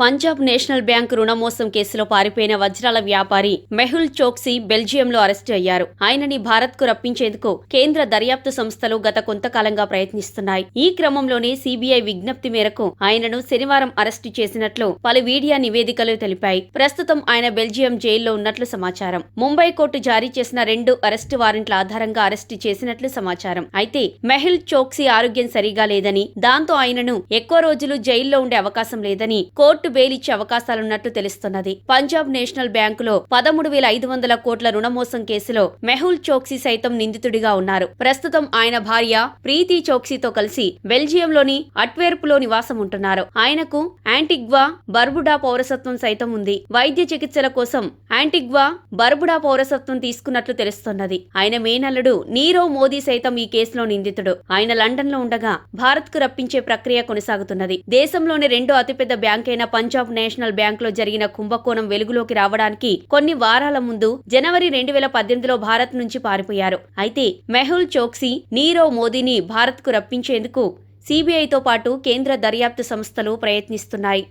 Punjab national bank రుణమోసం కేసులో పారిపోయిన వజ్రాల వ్యాపారి మెహుల్ చోక్సీ బెల్జియంలో అరెస్టు అయ్యారు. ఆయనని భారత్కు రప్పించేందుకు కేంద్ర దర్యాప్తు సంస్థలు గత కొంతకాలంగా ప్రయత్నిస్తున్నాయి. ఈ క్రమంలోనే సీబీఐ విజ్ఞప్తి మేరకు ఆయనను శనివారం అరెస్టు చేసినట్లు పలు మీడియా నివేదికలు తెలిపాయి. ప్రస్తుతం ఆయన బెల్జియం జైల్లో ఉన్నట్లు సమాచారం. ముంబై కోర్టు జారీ చేసిన రెండు అరెస్టు వారెంట్ల ఆధారంగా అరెస్టు చేసినట్లు సమాచారం. అయితే మెహుల్ చోక్సీ ఆరోగ్యం సరిగా లేదని దాంతో ఆయనను ఎక్కువ రోజులు జైల్లో ఉండే అవకాశం లేదని కోర్టు బెయిల్ ఇచ్చే అవకాశాలున్నట్లు తెలుస్తున్నది. పంజాబ్ నేషనల్ బ్యాంకులో పదమూడు వేల ఐదు వందల కోట్ల రుణమోసం కేసులో మెహుల్ చోక్సీ సైతం నిందితుడిగా ఉన్నారు. ప్రస్తుతం ఆయన భార్య ప్రీతి చోక్సీతో కలిసి బెల్జియంలోని అట్వేర్పులో నివాసం ఉంటున్నారు ఆయనకు యాంటిగ్వా బర్బుడా పౌరసత్వం సైతం ఉంది. వైద్య చికిత్సల కోసం యాంటిగ్వా బర్బుడా పౌరసత్వం తీసుకున్నట్లు తెలుస్తున్నది. ఆయన మేనల్లుడు నీరవ్ మోదీ సైతం ఈ కేసులో నిందితుడు. ఆయన లండన్లో ఉండగా భారత్కు రప్పించే ప్రక్రియ కొనసాగుతున్నది. దేశంలోని రెండో అతిపెద్ద బ్యాంకైన పంజాబ్ నేషనల్ బ్యాంకులో జరిగిన కుంభకోణం వెలుగులోకి రావడానికి కొన్ని వారాల ముందు జనవరి రెండు వేల పద్దెనిమిదిలో భారత్ నుంచి పారిపోయారు. అయితే మెహుల్ చోక్సీ నీరవ్ మోదీని భారత్కు రప్పించేందుకు సిబిఐతో పాటు కేంద్ర దర్యాప్తు సంస్థలు ప్రయత్నిస్తున్నాయి.